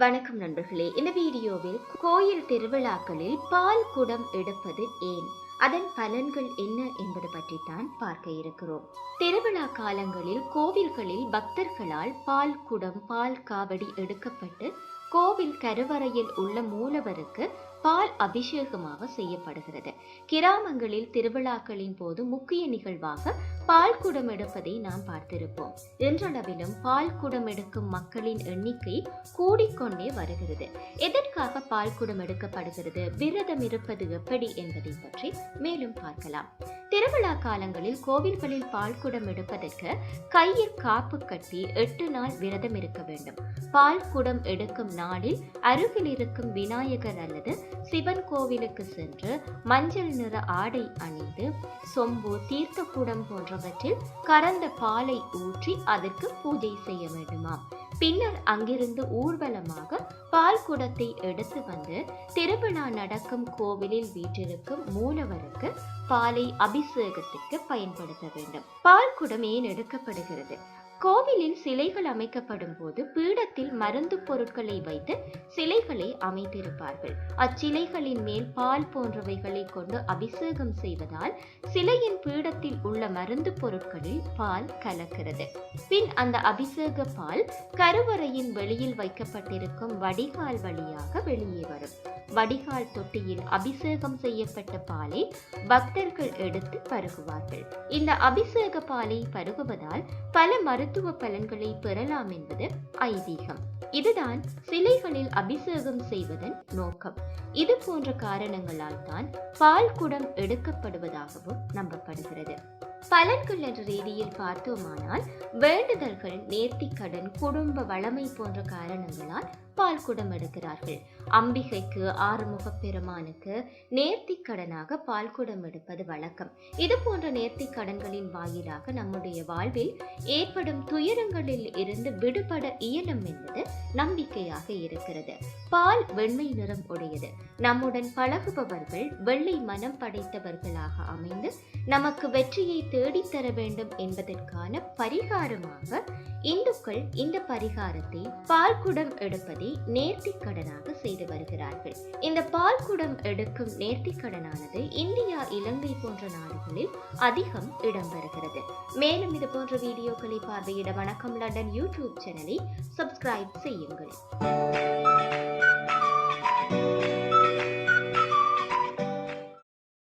வணக்கம் நண்பர்களே. இந்த வீடியோவில் கோயில் திருவிழாக்களில் பால் குடம் எடுப்பது ஏன்? அதன் பலன்கள் என்ன என்பது தான் பார்க்க இருக்கிறோம். திருவிழா காலங்களில் கோவில்களில் பக்தர்களால் பால் குடம் பால் காவடி எடுக்கப்பட்டு கோவில் கருவறையில் உள்ள மூலவருக்கு பால் அபிஷேகமாக செய்யப்படுகிறது. கிராமங்களில் திருவிழாக்களின் போது முக்கிய நிகழ்வாக பால் குடம் எடுப்பதை நாம் பார்த்திருப்போம். இன்றளவிலும் பால் குடம் எடுக்கும் மக்களின் எண்ணிக்கை கூடிக்கொண்டே வருகிறது. எதற்காக பால் குடம் எடுக்கப்படுகிறது? விரதம் இருப்பது எப்படி என்பதை பற்றி மேலும் பார்க்கலாம். திருவிழா காலங்களில் கோவில்களில் பால் குடம் எடுப்பதற்கு கையில் காப்பு கட்டி எட்டு நாள் விரதம் இருக்க வேண்டும். பால் குடம் எடுக்கும் நாளில் அருகில் இருக்கும் விநாயகர் அல்லது சிவன் கோவிலுக்கு சென்று மஞ்சள் நிற ஆடை அணிந்து சொம்பு தீர்த்த குடம் போன்றவற்றில் கறந்த பாலை ஊற்றி அதற்கு பூஜை செய்ய வேண்டுமாம். பின்னர் அங்கிருந்து ஊர்வலமாக பால் குடத்தை எடுத்து வந்து திருவிழா நடக்கும் கோவிலில் வீற்றிருக்கும் மூலவருக்கு பாலை அபிஷேகத்திற்கு பயன்படுத்த வேண்டும். பால் குடம் ஏன் எடுக்கப்படுகிறது. கோவிலில் சிலைகள் அமைக்கப்படும் போது பீடத்தில் மருந்து பொருட்களை வைத்து சிலைகளை அமைத்திருப்பார்கள். அச்சிலைகளின் மேல் பால் போன்றவைகளை கொண்டு அபிஷேகம் செய்வதால் சிலையின் பீடத்தில் உள்ள மருந்து பொருட்களில் பால் கலக்கிறது. பின் அந்த அபிஷேக பால் கருவறையின் வெளியில் வைக்கப்பட்டிருக்கும் வடிகால் வழியாக வெளியே வரும். வடிகால் தொட்டியில் அபிஷேகம் செய்யப்பட்ட பாலை பக்தர்கள் எடுத்து பருகுவார்கள். இந்த அபிஷேக பாலை பருகுவதால் பல மருத்துவ பலன்களை பெறலாம் என்பது ஐதீகம். இதுதான் சிலைகளில் அபிஷேகம் செய்வதன் நோக்கம். இது போன்ற காரணங்களால் தான் பால் குடம் எடுக்கப்படுவதாகவும் நம்பப்படுகிறது. பலன்கள் என்ற ரீதியில் பார்த்தோமானால் வேண்டுதல்கள் நேர்த்திக்கடன் குடும்ப வளமை போன்ற காரணங்களால் பால் குடம் எடுக்கிறார்கள் அம்பிகைக்கு ஆறுமுக பெருமானுக்கு நேர்த்திக்கடனாக பால் குடம் எடுப்பது வழக்கம். இது போன்ற நேர்த்திக்கடன்களின் வாயிலாக நம்முடைய வாழ்வில் ஏற்படும் துயரங்களில் இருந்து விடுபட இயலும் என்பது நம்பிக்கையாக இருக்கிறது. பால் வெண்மை நிறம் உடையது. நம்முடன் பழகுபவர்கள் வெள்ளை மனம் படைத்தவர்களாக அமைந்து நமக்கு வெற்றியை தேடித்தர வேண்டும் என்பதற்கான பரிகாரமாக இந்துக்கள் இந்த பரிகாரத்தை பால் குடம் எடுப்பதை நேர்த்திக்கடனாக செய்து வருகிறார்கள். இந்த பால் குடம் எடுக்கும் நேர்த்திக்கடனானது இந்தியா இலங்கை போன்ற நாடுகளில் அதிகம் இடம்பெறுகிறது. மேலும் இது போன்ற வீடியோக்களை பார்வையிட வணக்கம். லண்டன் யூடியூப் சேனலை சப்ஸ்கிரைப் செய்யுங்கள்.